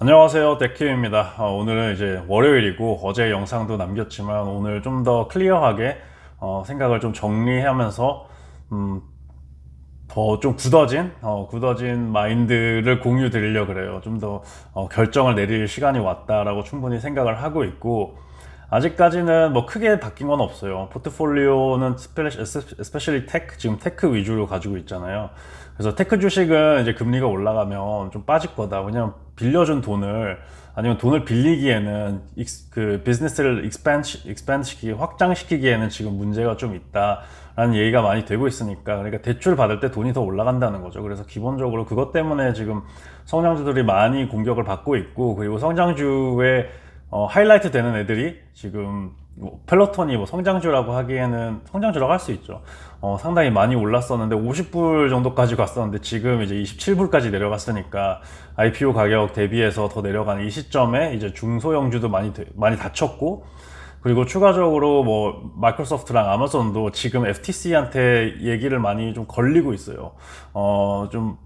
안녕하세요. 데키입니다. 어, 오늘은 이제 월요일이고 어제 영상도 남겼지만 오늘 좀 더 클리어하게 어, 생각을 좀 정리하면서 음, 더 좀 굳어진 어, 굳어진 마인드를 공유 드리려 그래요. 좀 더 결정을 내릴 시간이 왔다라고 충분히 생각을 하고 있고 아직까지는 뭐 크게 바뀐 건 없어요. 포트폴리오는 스페셜리 테크 지금 테크 위주로 가지고 있잖아요. 그래서 테크 주식은 이제 금리가 올라가면 좀 빠질 거다. 왜냐면 빌려준 돈을 아니면 돈을 빌리기에는 그 비즈니스를 익스팬드 익스팬드 시키기 확장시키기에는 지금 문제가 좀 있다라는 얘기가 많이 되고 있으니까 그러니까 대출 받을 때 돈이 더 올라간다는 거죠. 그래서 기본적으로 그것 때문에 지금 성장주들이 많이 공격을 받고 있고 그리고 성장주의 어, 하이라이트 되는 애들이 지금 뭐 펠로톤이 뭐 성장주라고 하기에는 성장주라고 할 수 있죠. 어, 상당히 많이 올랐었는데 50불 정도까지 갔었는데 지금 이제 27불까지 내려갔으니까 IPO 가격 대비해서 더 내려가는 이 시점에 이제 중소형주도 많이 되- 많이 다쳤고 그리고 추가적으로 뭐 마이크로소프트랑 아마존도 지금 FTC한테 얘기를 많이 좀 걸리고 있어요. 어좀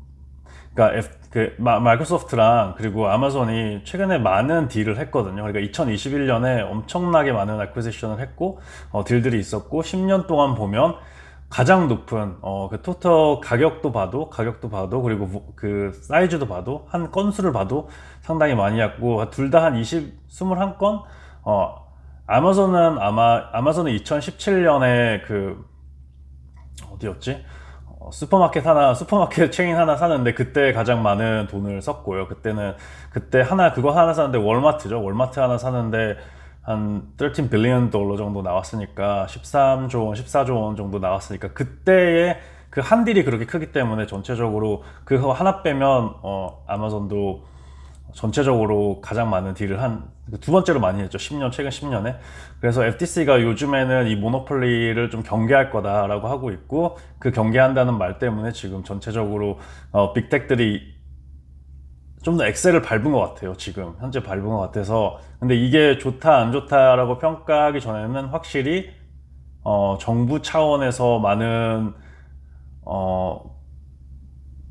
그러니까 F, 그 마, 마이크로소프트랑 그리고 아마존이 최근에 많은 딜을 했거든요. 그러니까 2021년에 엄청나게 많은 아쿠지션을 했고 어, 딜들이 있었고 10년 동안 보면 가장 높은 어, 그 토터 가격도 봐도 가격도 봐도 그리고 무- 그 사이즈도 봐도 한 건수를 봐도 상당히 많이 했고 둘 다 한 20, 21건 어, 아마존은 아마 아마존은 2017년에 그 어디였지? 어, 슈퍼마켓 하나, 슈퍼마켓 체인 하나 사는데 그때 가장 많은 돈을 썼고요. 그때는 그때 하나 그거 하나 사는데 월마트죠. 월마트 하나 사는데 한 13 빌리언 달러 정도 나왔으니까 13조 원, 14조 원 정도 나왔으니까 그때의 그 한 딜이 그렇게 크기 때문에 전체적으로 그거 하나 빼면 어 아마존도 전체적으로 가장 많은 딜을 한두 번째로 많이 했죠. 10년 최근 10년에. 그래서 FTC가 요즘에는 이 모노폴리를 좀 경계할 거다라고 하고 있고 그 경계한다는 말 때문에 지금 전체적으로 어, 빅텍들이 좀 더 엑셀을 밟은 것 같아요. 지금 현재 밟은 것 같아서 근데 이게 좋다 안 좋다라고 평가하기 전에는 확실히 어, 정부 차원에서 많은 어,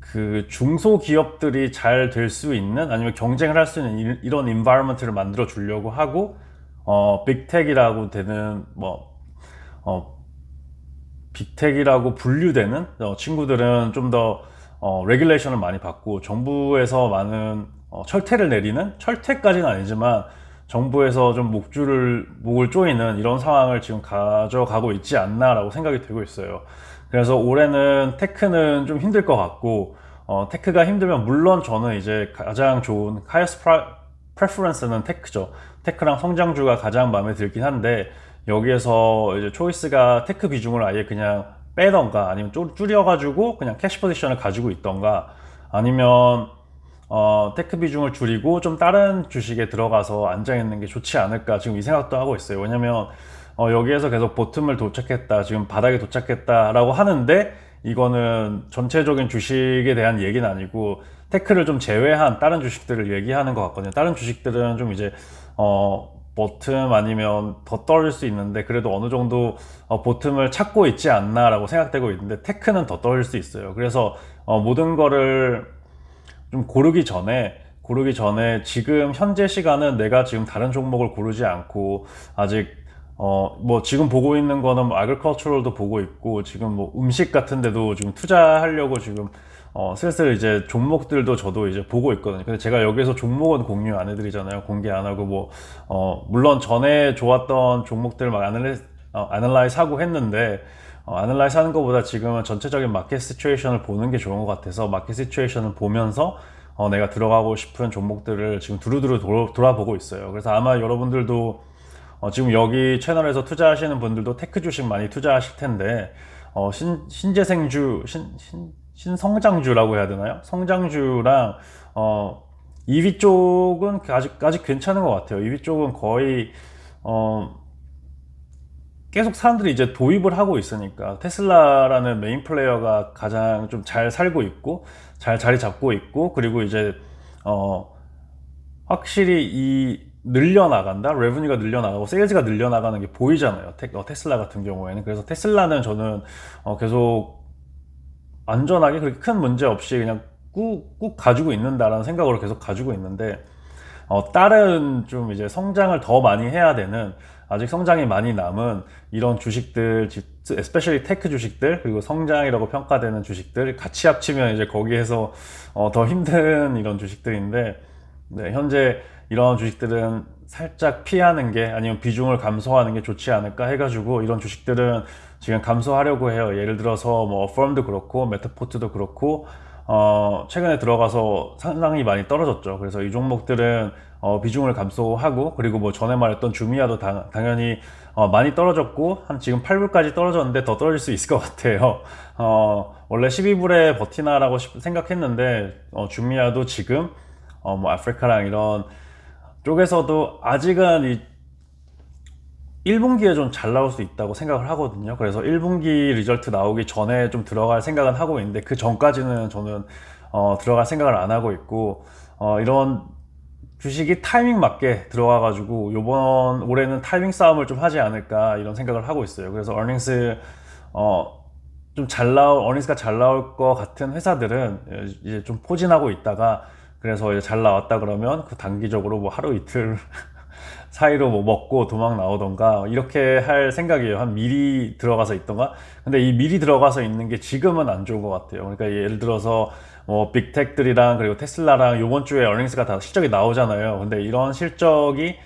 그 중소기업들이 잘 될 수 있는 아니면 경쟁을 할 수 있는 이- 이런 인바이러먼트를 만들어 주려고 하고 어 빅텍이라고 되는 뭐 어, 빅텍이라고 분류되는 어, 친구들은 좀더 어, 레귤레이션을 많이 받고 정부에서 많은 어, 철퇴를 내리는 철퇴까지는 아니지만 정부에서 좀 목줄을 목을 조이는 이런 상황을 지금 가져가고 있지 않나라고 생각이 되고 있어요. 그래서 올해는 테크는 좀 힘들 것 같고 어, 테크가 힘들면 물론 저는 이제 가장 좋은 하이어스 프레퍼런스는 테크죠. 테크랑 성장주가 가장 마음에 들긴 한데 여기에서 이제 초이스가 테크 비중을 아예 그냥 빼던가 아니면 줄- 줄여가지고 그냥 캐시 포지션을 가지고 있던가 아니면 어, 테크 비중을 줄이고 좀 다른 주식에 들어가서 앉아 있는 게 좋지 않을까 지금 이 생각도 하고 있어요. 왜냐면 어, 여기에서 계속 보틈을 도착했다, 지금 바닥에 도착했다라고 하는데 이거는 전체적인 주식에 대한 얘기는 아니고 테크를 좀 제외한 다른 주식들을 얘기하는 것 같거든요. 다른 주식들은 좀 이제 어, 보틈 아니면 더 떨어질 수 있는데 그래도 어느 정도 어, 보틈을 찾고 있지 않나라고 생각되고 있는데 테크는 더 떨어질 수 있어요. 그래서 어, 모든 거를 좀 고르기 전에 고르기 전에 지금 현재 시간은 내가 지금 다른 종목을 고르지 않고 아직 어 뭐 지금 보고 있는 거는 뭐 아그리컬처럴도 보고 있고 지금 뭐 음식 같은 데도 지금 투자하려고 지금 어 슬슬 이제 종목들도 저도 이제 보고 있거든요. 근데 제가 여기서 종목은 공유 안 해드리잖아요. 공개 안 하고 뭐 어 물론 전에 좋았던 종목들 막 아날리 어, 아날라이즈 하고 했는데 어, 아날라이즈 하는 것보다 지금은 전체적인 마켓 시츄에이션을 보는 게 좋은 것 같아서 마켓 시츄에이션을 보면서 어, 내가 들어가고 싶은 종목들을 지금 두루두루 돌아, 돌아보고 있어요. 그래서 아마 여러분들도 어, 지금 여기 채널에서 투자하시는 분들도 테크 주식 많이 투자하실 텐데 어, 신, 신재생주, 신, 신, 신성장주라고 해야 되나요? 성장주랑 어, 2위 쪽은 아직, 아직 괜찮은 것 같아요. 2위 쪽은 거의 어, 계속 사람들이 이제 도입을 하고 있으니까 테슬라라는 메인 플레이어가 가장 좀 잘 살고 있고 잘 자리 잡고 있고 그리고 이제 어 확실히 이 늘려나간다? 레브뉴가 늘려나가고 세일즈가 늘려나가는 게 보이잖아요. 테, 어, 테슬라 같은 경우에는. 그래서 테슬라는 저는 어, 계속 안전하게 그렇게 큰 문제 없이 그냥 꾹, 꾹 가지고 있는다라는 생각으로 계속 가지고 있는데 어, 다른 좀 이제 성장을 더 많이 해야 되는 아직 성장이 많이 남은 이런 주식들, especially 테크 주식들 그리고 성장이라고 평가되는 주식들 같이 합치면 이제 거기에서 어, 더 힘든 이런 주식들인데 네, 현재 이런 주식들은 살짝 피하는 게 아니면 비중을 감소하는 게 좋지 않을까 해가지고 이런 주식들은 지금 감소하려고 해요. 예를 들어서 뭐 펌도 그렇고 메타포트도 그렇고 어, 최근에 들어가서 상당히 많이 떨어졌죠. 그래서 이 종목들은 어, 비중을 감소하고 그리고 뭐 전에 말했던 주미아도 당, 연히 어, 많이 떨어졌고 한 지금 8불까지 떨어졌는데 더 떨어질 수 있을 것 같아요. 어, 원래 12불에 버티나라고 생각했는데 어, 주미아도 지금 어, 뭐 아프리카랑 이런 쪽에서도 아직은 이 1분기에 좀 잘 나올 수 있다고 생각을 하거든요. 그래서 1분기 리절트 나오기 전에 좀 들어갈 생각은 하고 있는데 그 전까지는 저는 어, 들어갈 생각을 안 하고 있고 어, 이런 주식이 타이밍 맞게 들어와가지고 요번 올해는 타이밍 싸움을 좀 하지 않을까 이런 생각을 하고 있어요. 그래서 어닝스 어, 좀 잘 나올 어닝스가 잘 나올 것 같은 회사들은 이제 좀 포진하고 있다가 그래서 이제 잘 나왔다 그러면 그 단기적으로 뭐 하루 이틀 사이로 뭐 먹고 도망 나오던가 이렇게 할 생각이에요. 한 미리 들어가서 있던가. 근데 이 미리 들어가서 있는 게 지금은 안 좋은 것 같아요. 그러니까 예를 들어서 뭐 빅텍들이랑 그리고 테슬라랑 요번 주에 어닝스가 다 실적이 나오잖아요. 근데 이런 실적이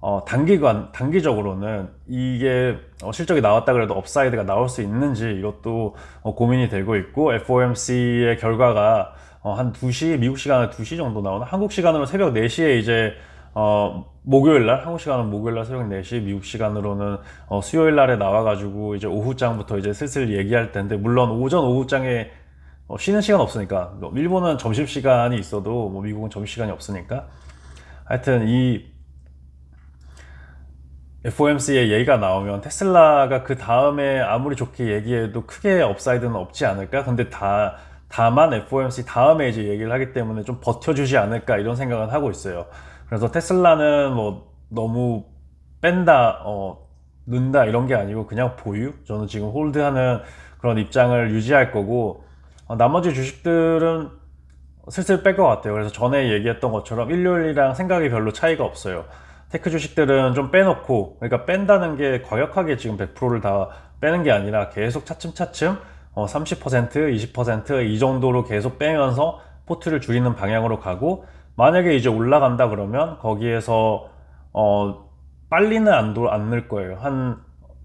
어, 단기간, 단기적으로는 이게 어, 실적이 나왔다 그래도 업사이드가 나올 수 있는지 이것도 어, 고민이 되고 있고 FOMC의 결과가 어, 한 2시, 미국 시간으로 2시 정도 나오나? 한국 시간으로 새벽 4시에 이제 어, 목요일 날, 한국 시간은 목요일 날 새벽 4시, 미국 시간으로는 어, 수요일 날에 나와가지고 이제 오후장부터 이제 슬슬 얘기할 텐데, 물론 오전 오후장에 어, 쉬는 시간 없으니까, 뭐 일본은 점심시간이 있어도 뭐 미국은 점심시간이 없으니까. 하여튼 이 FOMC의 얘기가 나오면 테슬라가 그 다음에 아무리 좋게 얘기해도 크게 업사이드는 없지 않을까? 근데 다 다만 FOMC 다음에 이제 얘기를 하기 때문에 좀 버텨주지 않을까 이런 생각은 하고 있어요. 그래서 테슬라는 뭐 너무 뺀다, 어, 넣는다 이런 게 아니고 그냥 보유? 저는 지금 홀드하는 그런 입장을 유지할 거고 어, 나머지 주식들은 슬슬 뺄 것 같아요. 그래서 전에 얘기했던 것처럼 일요일이랑 생각이 별로 차이가 없어요. 테크 주식들은 좀 빼놓고 그러니까 뺀다는 게 과격하게 지금 100%를 다 빼는 게 아니라 계속 차츰차츰 어, 30%, 20%이 정도로 계속 빼면서 포트를 줄이는 방향으로 가고 만약에 이제 올라간다 그러면 거기에서 어, 빨리는 안, 도, 안 늘 거예요. 한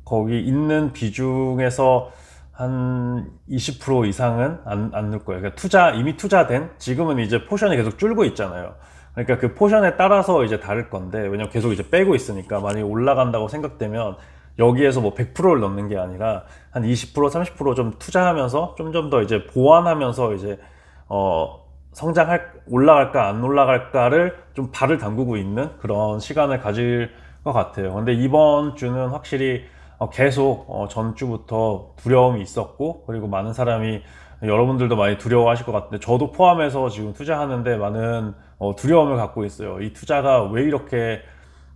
거기 있는 비중에서 한 20% 이상은 안, 안 늘 거예요. 그러니까 투자, 이미 투자된, 지금은 이제 포션이 계속 줄고 있잖아요. 그러니까 그 포션에 따라서 이제 다를 건데, 왜냐면 계속 이제 빼고 있으니까, 만약에 올라간다고 생각되면, 여기에서 뭐 100%를 넣는 게 아니라 한 20% 30%좀 투자하면서 좀 좀 더 이제 보완하면서 이제 어 성장할 올라갈까 안 올라갈까를 좀 발을 담그고 있는 그런 시간을 가질 것 같아요. 근데 이번 주는 확실히 어, 계속 어, 전주부터 두려움이 있었고 그리고 많은 사람이 여러분들도 많이 두려워하실 것 같은데 저도 포함해서 지금 투자하는데 많은 어, 두려움을 갖고 있어요. 이 투자가 왜 이렇게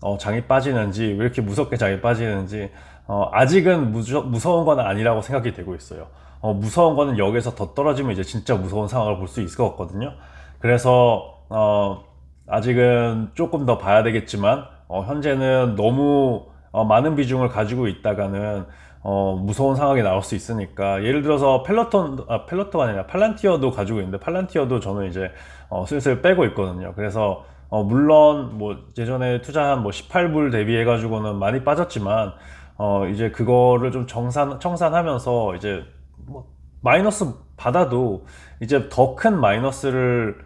어, 장이 빠지는지 왜 이렇게 무섭게 장이 빠지는지 어, 아직은 무저, 무서운 건 아니라고 생각이 되고 있어요. 어, 무서운 거는 여기서 더 떨어지면 이제 진짜 무서운 상황을 볼 수 있을 것 같거든요. 그래서 어, 아직은 조금 더 봐야 되겠지만 어, 현재는 너무 어, 많은 비중을 가지고 있다가는 어, 무서운 상황이 나올 수 있으니까 예를 들어서 펠러톤 아, 펠러톤가 아니라 팔란티어도 가지고 있는데 팔란티어도 저는 이제 어, 슬슬 빼고 있거든요. 그래서 어, 물론 뭐 예전에 투자한 뭐 18불 대비해 가지고는 많이 빠졌지만 어, 이제 그거를 좀 정산 청산하면서 이제 뭐 마이너스 받아도 이제 더 큰 마이너스를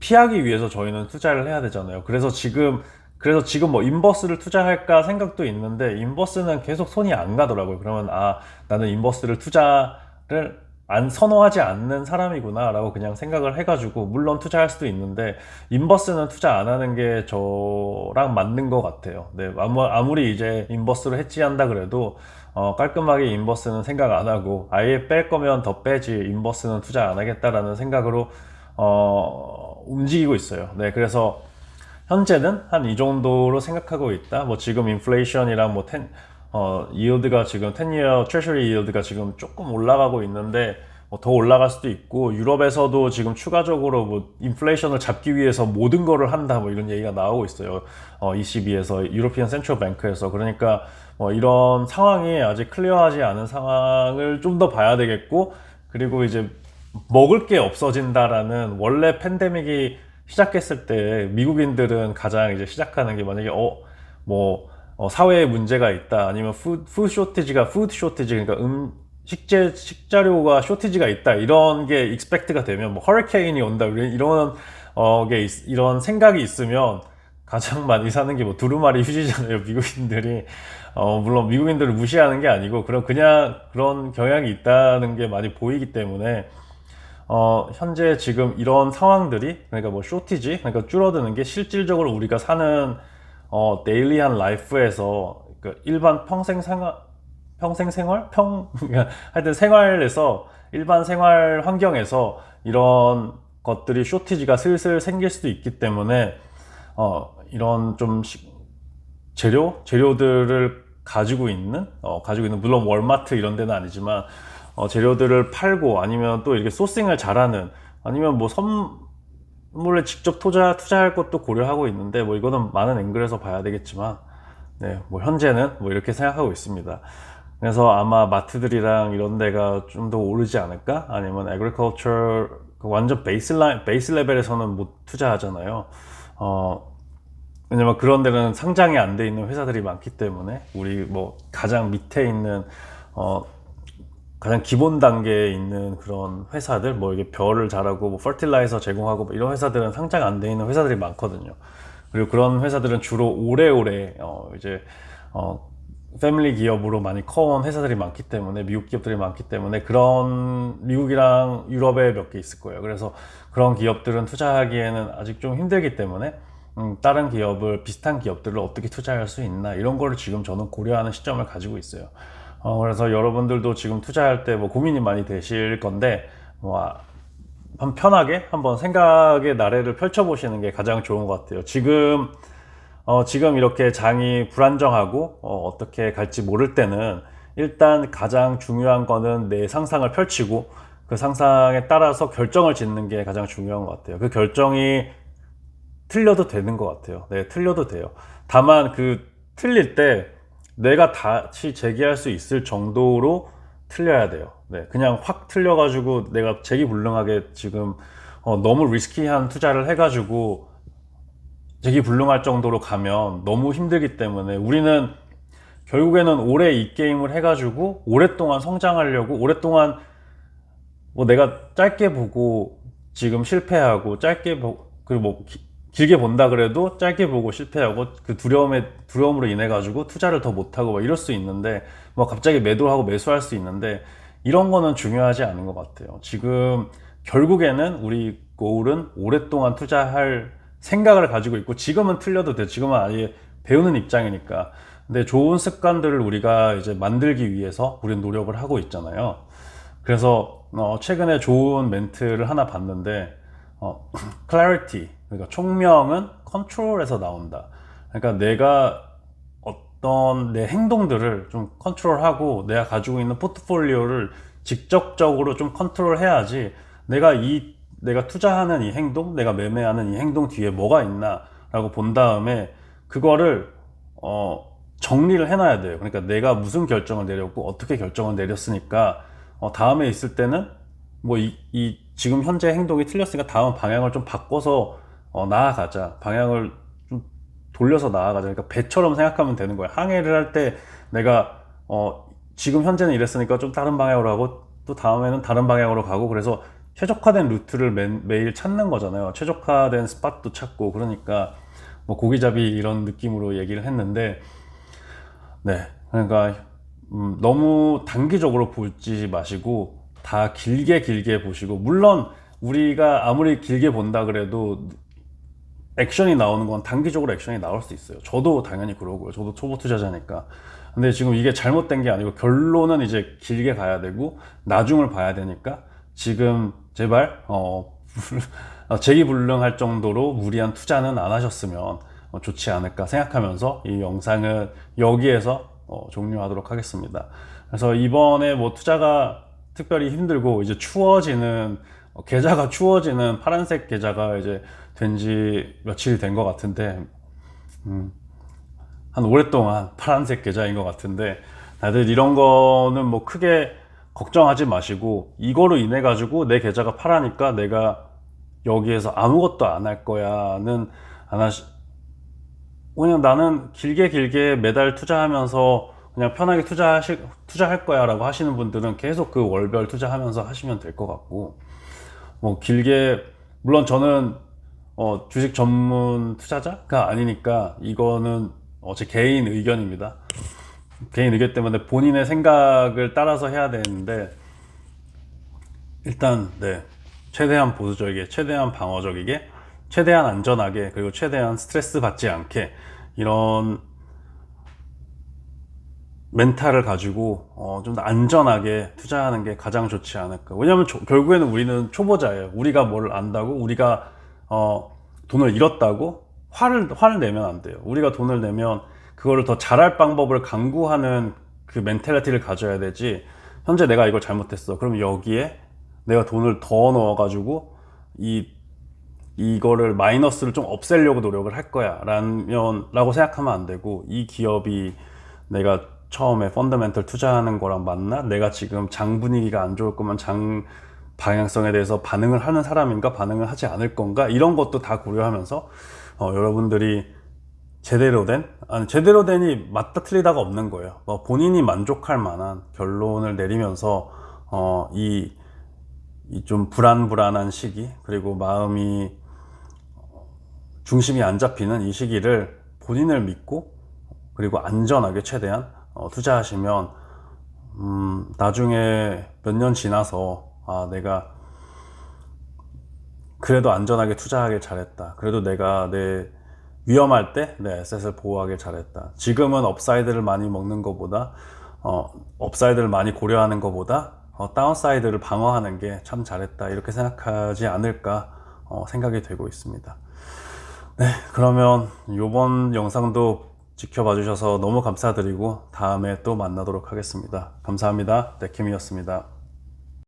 피하기 위해서 저희는 투자를 해야 되잖아요. 그래서 지금 그래서 지금 뭐 인버스를 투자할까 생각도 있는데 인버스는 계속 손이 안 가더라고요. 그러면 아 나는 인버스를 투자를 안 선호하지 않는 사람이구나 라고 그냥 생각을 해가지고 물론 투자할 수도 있는데 인버스는 투자 안 하는 게 저랑 맞는 것 같아요. 네 아무리 이제 인버스를 해지한다 그래도 어, 깔끔하게 인버스는 생각 안 하고 아예 뺄 거면 더 빼지 인버스는 투자 안 하겠다라는 생각으로 어, 움직이고 있어요. 네 그래서 현재는 한 이 정도로 생각하고 있다. 뭐 지금 인플레이션이랑 뭐 텐, 어, 이일드가 지금 10year treasury 이일드가 지금 조금 올라가고 있는데 뭐 더 올라갈 수도 있고 유럽에서도 지금 추가적으로 뭐 인플레이션을 잡기 위해서 모든 거를 한다 뭐 이런 얘기가 나오고 있어요. 어, ECB에서 유로피안 센트럴 뱅크에서 그러니까 뭐 이런 상황이 아직 클리어하지 않은 상황을 좀 더 봐야 되겠고 그리고 이제 먹을 게 없어진다라는 원래 팬데믹이 시작했을 때 미국인들은 가장 이제 시작하는 게 만약에 어뭐 어, 사회에 문제가 있다. 아니면 푸드 쇼티지가 푸드 쇼티지 그러니까 음 식재 식자료가 쇼티지가 있다. 이런 게 익스펙트가 되면 뭐 허리케인이 온다. 이런 이런 어게 이런 생각이 있으면 가장 많이 사는 게 뭐 두루마리 휴지잖아요 미국인들이. 어 물론 미국인들을 무시하는 게 아니고 그런 그냥 그런 경향이 있다는 게 많이 보이기 때문에 어, 현재 지금 이런 상황들이 그러니까 뭐 쇼티지 그러니까 줄어드는 게 실질적으로 우리가 사는 어, 데일리한 라이프에서 그 일반 평생 생활 평생 생활? 평 그러니까 하여튼 생활에서 일반 생활 환경에서 이런 것들이 쇼티지가 슬슬 생길 수도 있기 때문에 어, 이런 좀 시- 재료? 재료들을 가지고 있는 어, 가지고 있는 물론 월마트 이런 데는 아니지만 어, 재료들을 팔고 아니면 또 이렇게 소싱을 잘하는 아니면 뭐선 물에 직접 투자 투자할 것도 고려하고 있는데 뭐 이거는 많은 앵글에서 봐야 되겠지만 네, 뭐 현재는 뭐 이렇게 생각하고 있습니다. 그래서 아마 마트들이랑 이런 데가 좀 더 오르지 않을까? 아니면 agriculture 그 완전 베이스 라인 베이스 레벨에서는 못 투자하잖아요. 어, 왜냐면 그런 데는 상장이 안 돼 있는 회사들이 많기 때문에 우리 뭐 가장 밑에 있는 어 가장 기본 단계에 있는 그런 회사들 뭐 이게 별을 잘하고 뭐 퍼틸라이저 제공하고 뭐 이런 회사들은 상장 안 돼 있는 회사들이 많거든요. 그리고 그런 회사들은 주로 오래오래 어 이제 어 패밀리 기업으로 많이 커온 회사들이 많기 때문에 미국 기업들이 많기 때문에 그런 미국이랑 유럽에 몇 개 있을 거예요. 그래서 그런 기업들은 투자하기에는 아직 좀 힘들기 때문에 음, 다른 기업을 비슷한 기업들을 어떻게 투자할 수 있나 이런 거를 지금 저는 고려하는 시점을 가지고 있어요. 어, 그래서 여러분들도 지금 투자할 때 뭐 고민이 많이 되실 건데 뭐 아, 한 편하게 한번 생각의 나래를 펼쳐보시는 게 가장 좋은 것 같아요. 지금 어, 지금 이렇게 장이 불안정하고 어, 떻게 갈지 모를 때는 일단 가장 중요한 거는 내 상상을 펼치고 그 상상에 따라서 결정을 짓는 게 가장 중요한 것 같아요. 그 결정이 틀려도 되는 것 같아요. 네, 틀려도 돼요. 다만 그 틀릴 때 내가 다시 재기할 수 있을 정도로 틀려야 돼요. 네, 그냥 확 틀려가지고 내가 재기 불능하게 지금 어, 너무 리스키한 투자를 해가지고 재기 불능할 정도로 가면 너무 힘들기 때문에 우리는 결국에는 오래 이 게임을 해가지고 오랫동안 성장하려고 오랫동안 뭐 내가 짧게 보고 지금 실패하고 짧게 보 그리고 뭐 기- 길게 본다 그래도 짧게 보고 실패하고 그 두려움에 두려움으로 인해 가지고 투자를 더 못하고 막 이럴 수 있는데 뭐 갑자기 매도하고 매수할 수 있는데 이런 거는 중요하지 않은 것 같아요. 지금 결국에는 우리 고울은 오랫동안 투자할 생각을 가지고 있고 지금은 틀려도 돼. 지금은 아예 배우는 입장이니까. 근데 좋은 습관들을 우리가 이제 만들기 위해서 우리는 노력을 하고 있잖아요. 그래서 어, 최근에 좋은 멘트를 하나 봤는데 어, clarity 그러니까 총명은 컨트롤에서 나온다. 그러니까 내가 어떤 내 행동들을 좀 컨트롤하고 내가 가지고 있는 포트폴리오를 직접적으로 좀 컨트롤해야지 내가 이 내가 투자하는 이 행동, 내가 매매하는 이 행동 뒤에 뭐가 있나라고 본 다음에 그거를 어 정리를 해놔야 돼요. 그러니까 내가 무슨 결정을 내렸고 어떻게 결정을 내렸으니까 어, 다음에 있을 때는 뭐이 이 지금 현재 행동이 틀렸으니까 다음 방향을 좀 바꿔서 어, 나아가자. 방향을 좀 돌려서 나아가자. 그러니까 배처럼 생각하면 되는 거예요. 항해를 할 때 내가 어, 지금 현재는 이랬으니까 좀 다른 방향으로 하고 또 다음에는 다른 방향으로 가고 그래서 최적화된 루트를 매, 매일 찾는 거잖아요. 최적화된 스팟도 찾고 그러니까 뭐 고기잡이 이런 느낌으로 얘기를 했는데 네. 그러니까 음, 너무 단기적으로 보지 마시고 다 길게 길게 보시고 물론 우리가 아무리 길게 본다 그래도 액션이 나오는 건 단기적으로 액션이 나올 수 있어요. 저도 당연히 그러고요. 저도 초보 투자자니까. 근데 지금 이게 잘못된 게 아니고 결론은 이제 길게 가야 되고 나중을 봐야 되니까 지금 제발 어, 어, 재기불능할 정도로 무리한 투자는 안 하셨으면 어, 좋지 않을까 생각하면서 이 영상은 여기에서 어, 종료하도록 하겠습니다. 그래서 이번에 뭐 투자가 특별히 힘들고 이제 추워지는 어, 계좌가 추워지는 파란색 계좌가 이제 된 지 며칠 된것 같은데 음, 한 오랫동안 파란색 계좌인 것 같은데 다들 이런 거는 뭐 크게 걱정하지 마시고 이거로 인해 가지고 내 계좌가 파라니까 내가 여기에서 아무것도 안 할 거야는 안 하시 그냥 나는 길게 길게 매달 투자하면서 그냥 편하게 투자하시, 투자할 거야 라고 하시는 분들은 계속 그 월별 투자하면서 하시면 될 것 같고 뭐 길게 물론 저는 어, 주식 전문 투자자가 아니니까 이거는 어, 제 개인 의견입니다. 개인 의견 때문에 본인의 생각을 따라서 해야 되는데 일단 네 최대한 보수적이게 최대한 방어적이게 최대한 안전하게 그리고 최대한 스트레스 받지 않게 이런 멘탈을 가지고 어, 좀 더 안전하게 투자하는 게 가장 좋지 않을까. 왜냐하면 조- 결국에는 우리는 초보자예요. 우리가 뭘 안다고 우리가 어, 돈을 잃었다고 화를 화를 내면 안 돼요. 우리가 돈을 내면 그거를 더 잘할 방법을 강구하는 그 멘탈리티를 가져야 되지. 현재 내가 이걸 잘못했어. 그럼 여기에 내가 돈을 더 넣어가지고 이 이거를 마이너스를 좀 없애려고 노력을 할 거야 라면 라고 생각하면 안 되고 이 기업이 내가 처음에 펀더멘털 투자하는 거랑 맞나? 내가 지금 장 분위기가 안 좋을 거면 장 방향성에 대해서 반응을 하는 사람인가? 반응을 하지 않을 건가? 이런 것도 다 고려하면서 어, 여러분들이 제대로 된, 아니, 제대로 된이 맞다 틀리다가 없는 거예요. 뭐 본인이 만족할 만한 결론을 내리면서, 어, 이, 이 좀 불안불안한 시기, 그리고 마음이 중심이 안 잡히는 이 시기를 본인을 믿고, 그리고 안전하게 최대한 어, 투자하시면, 음, 나중에 몇 년 지나서, 아, 내가 그래도 안전하게 투자하길 잘했다. 그래도 내가 내 위험할 때 내 에셋을 보호하길 잘했다. 지금은 업사이드를 많이 먹는 것보다 어, 업사이드를 많이 고려하는 것보다 어, 다운사이드를 방어하는 게 참 잘했다. 이렇게 생각하지 않을까 어, 생각이 되고 있습니다. 네, 그러면 이번 영상도 지켜봐 주셔서 너무 감사드리고 다음에 또 만나도록 하겠습니다. 감사합니다. 네킴이었습니다.